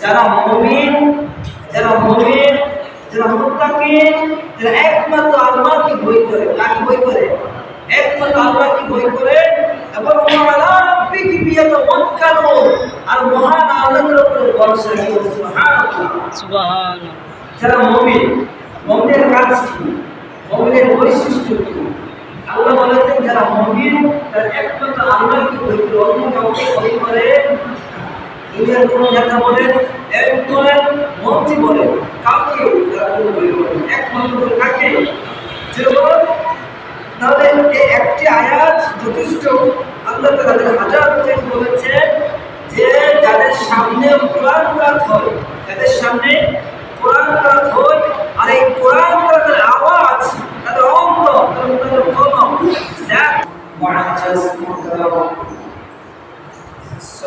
যারা মমিন যারা মমিন যারা মুত্তাকিন যারা একমাত্র আল্লাহকে ভয় করে কাকে ভয় করে? একমাত্র আল্লাহকে ভয় করে এবং আর মহান আল্লাহর উপর ভরসা করে যারা মুমিন মুমিনের কাজ কি? মুমিনের বৈশিষ্ট্য কি? আল্লাহ বলেছেন যারা মুমিন তারা একমাত্র আল্লাহকে ভয় করে অন্য কাউকে ভয় করে। দুনিয়ার কোন নেতা বলেন এক বলেন মন্ত্রী বলেন কাউকে। একমাত্র কাকে? তাহলে এই একটি আয়াত যথেষ্ট। আল্লাহ তাদের হাজার থেকে বলেছেন যে যাদের সামনে কোরআন কাজ হয়, যাদের সামনে কোরআন কাজ হয়, আর এই কোরআন কাজের আওয়াজ, তাদের অন্ত তাদের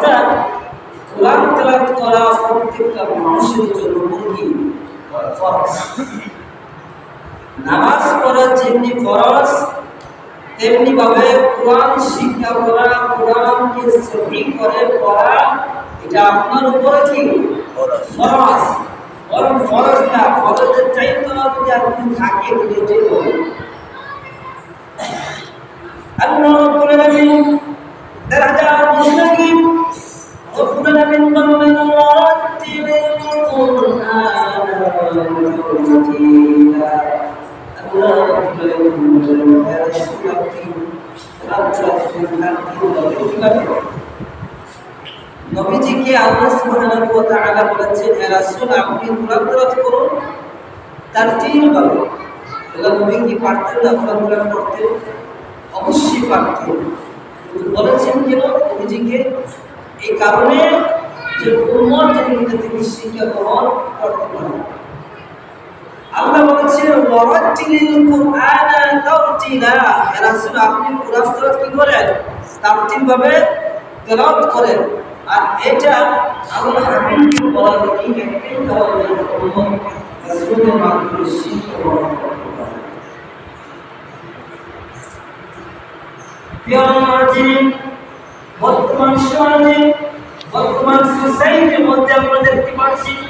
অর্থাৎ কোরআন তেলাওয়াত করা প্রত্যেকটা মানুষের জন্য কি নামাজ পড়া যেমনি ফরজ, তেমনি ভাবে কোরআন শিক্ষা করা, কোরআনকে সহি করে পড়া, এটা আপনার উপরে কি? ফরজ। বরং ফরজ না, ফরজের চাইতে যদি কিছু থাকে এটাই হবে? আল্লাহ রাব্বুল আলামিন দরজা নবীজিকে আল্লাহ করুন তারতিল ভাবে এগুলো নবী কি পারতেন না কোরআন করতে অবশ্যই পারতেন। বলেছেন কেন নবীজিকে? এই কারণে যে উম্মত থেকে শিক্ষা গ্রহণ করতে পারে আল্লাহ আপনি করেন? করেন। আর এটা বর্তমান সমাজে বর্তমান সোসাইটির মধ্যে আমরা দেখতে পাচ্ছি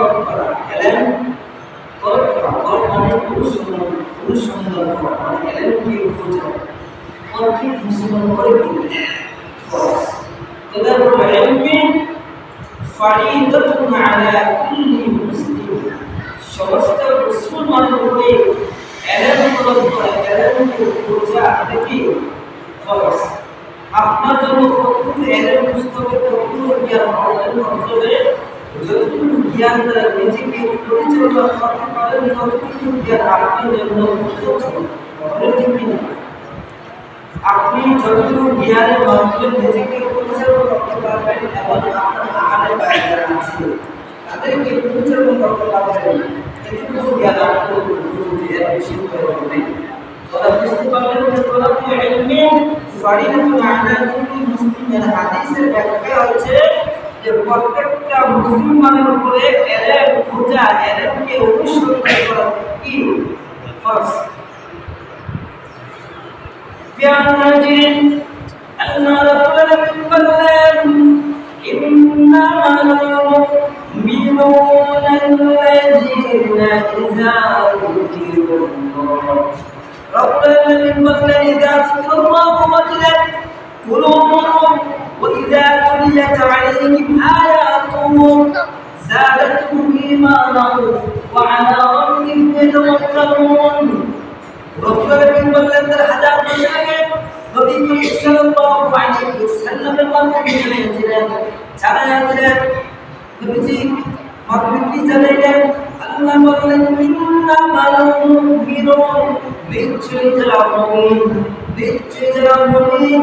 মানে খোঁজা প্রত্যেক মুসলমান করে তদারুল ইলমি ফারিদাতুন আলা কুল্লি সমস্ত মুসলমানের উপরে এলেন তলব করা এলেনকে খোঁজা এটা কি ফরজ আপনার জন্য প্রত্যেক এলেন পুস্তকের প্রত্যেক জ্ঞান অর্জন করতে হবে যতটুকু জ্ঞান দ্বারা নিজেকে পরিচালনা করতে পারেন ততটুকু জ্ঞান আপনার জন্য আপনি যতটুকু জ্ঞানের মাধ্যমে নিজেকে পরিচালনা করতে পারবেন এবং আপনার আহারের বাইরে আছে তাদেরকে পরিচালনা করতে পারবেন এটুকু জ্ঞান আপনার বেশি করে হবে তোরা বুঝতে পারলেন যে তোরা কি এলমে সরিনাতুল আনাকুল মুসলিমের হাদিসের ব্যাখ্যা হচ্ছে যে প্রত্যেকটা মুসলমানের উপরে এলেম খোঁজা এলেমকে অনুসরণ করা কি ফরজ بأن أن رسول الله إنما المؤمنون الذين إذا ذكروا الله رب العالمين إذا ذكر الله وجلت قلوبهم وإذا تليت عليهم آياته زادتهم إيمانا وعلى ربهم يتوكلون রসুলের বললেন তার হাজার বছর আগে নবী করিম সাল্লাল্লাহু আলাইহি ওয়াসাল্লামের মাধ্যমে জানিয়েছিলেন জানাইছিলেন নবীজি মাতৃকি জানাইলেন আল্লাহ বললেন ইন্নামাল মুমিনুন নিশ্চয়ই যারা মুমিন নিশ্চয়ই যারা মুমিন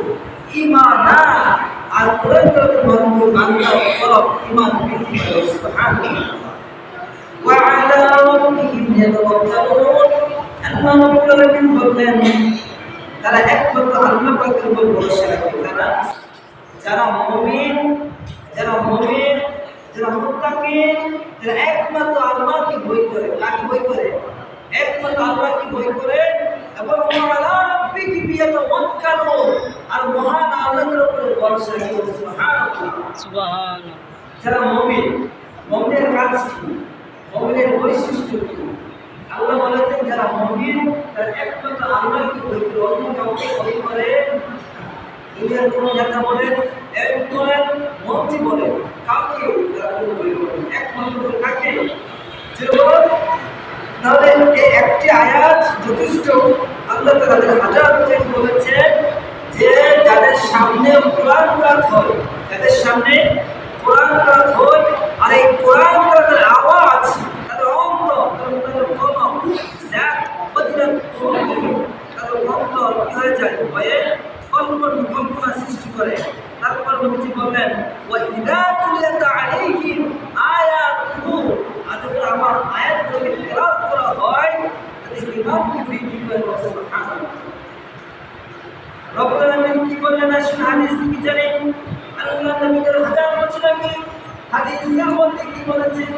আর প্রয়োজন করব ইমান বৃদ্ধি করে, সুবহানাল্লাহ। ওয়া আলা রাব্বিহিম তারা একমাত্র আল্লাহ পাকের উপর ভরসা রাখে। যারা মুমিন যারা মুমিন, যারা মুত্তাকিন, যারা একমাত্র আল্লাহকে ভয় করে, কাকে ভয় করে? একমাত্র আল্লাহকে ভয় করে, এবং ওয়া বিয়াতাওয়াক্কালুন আর মহান আল্লাহর উপর ভরসা যারা মুমিন, মুমিনের কাজ কি মুমিনের বৈশিষ্ট্য কি? আল্লাহ বলেছেন, যারা মুমিন, তার একমাত্র আল্লাহকে ভয় করে অন্য কাউকে ভয় করে বলেন কাউকে তারা কোনো ভয় করে। একমাত্র কাকে? তাহলে একটি আয়াত যথেষ্ট আল্লাহ তাদের হাজার বছর বলেছেন যে যাদের সামনে কোরআন রাত হয়, যাদের সামনে কোরআন রাত হয়, আর এই কোরআন রাতের আওয়াজ তাদের অন্তর তাদের কলম তাদের অন্তর কি হয়ে যায়? ভয়ে কল্পন কল্পনা সৃষ্টি করে। তারপর নবীজি বললেন ওয়া হাদিসের মধ্যে কি বলেছেন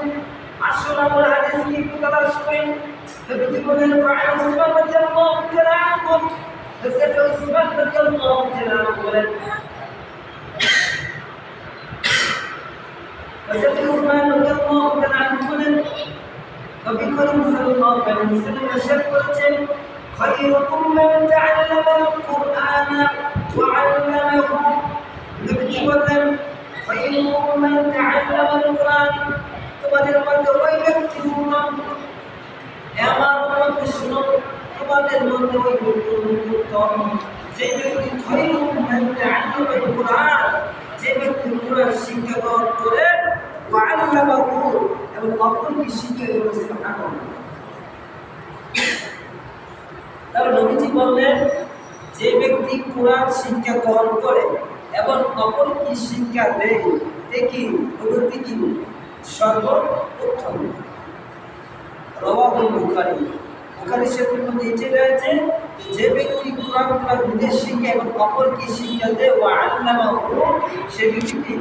আসুন আমরা হাদিস কি একটু তালাশ করি নবীজি বলেন ফাআল উসমান রাদিয়াল্লাহু তাআলা আনহু হযরত উসমান রাদিয়াল্লাহু তাআলা আনহু বলেন হযরত উসমান রাদিয়াল্লাহু তাআলা আনহু বলেন নবী করিম সাল্লাল্লাহু আলাইহি ওয়াসাল্লাম ইরশাদ করেছেন خيركم من تعلم القرآن وعلمه নবীজি বললেন তোমাদের মধ্যে ওই ব্যক্তি আমার মধ্যে শুনো তোমাদের মধ্যে ওই উত্তম যে ব্যক্তি ধরিল কোরআন যে ব্যক্তি কোরআন শিক্ষা গ্রহণ করে এবং অপরকে শিক্ষা ব্যবস্থা করেন তারপর নবীজি বললেন, যে ব্যক্তি কোরআন শিক্ষা গ্রহণ করে এবং অপরকে শিক্ষা দেয় দেখি প্রগতি কি? সর্বোত্তম। রবাবুল বুখারি। বুখারি শরীফের মধ্যে এটি রয়েছে, যে ব্যক্তি কোরআন কোরআন নিজের শিক্ষা এবং অপরকে শিক্ষা দেয় ও আল্লাহ সে ব্যক্তি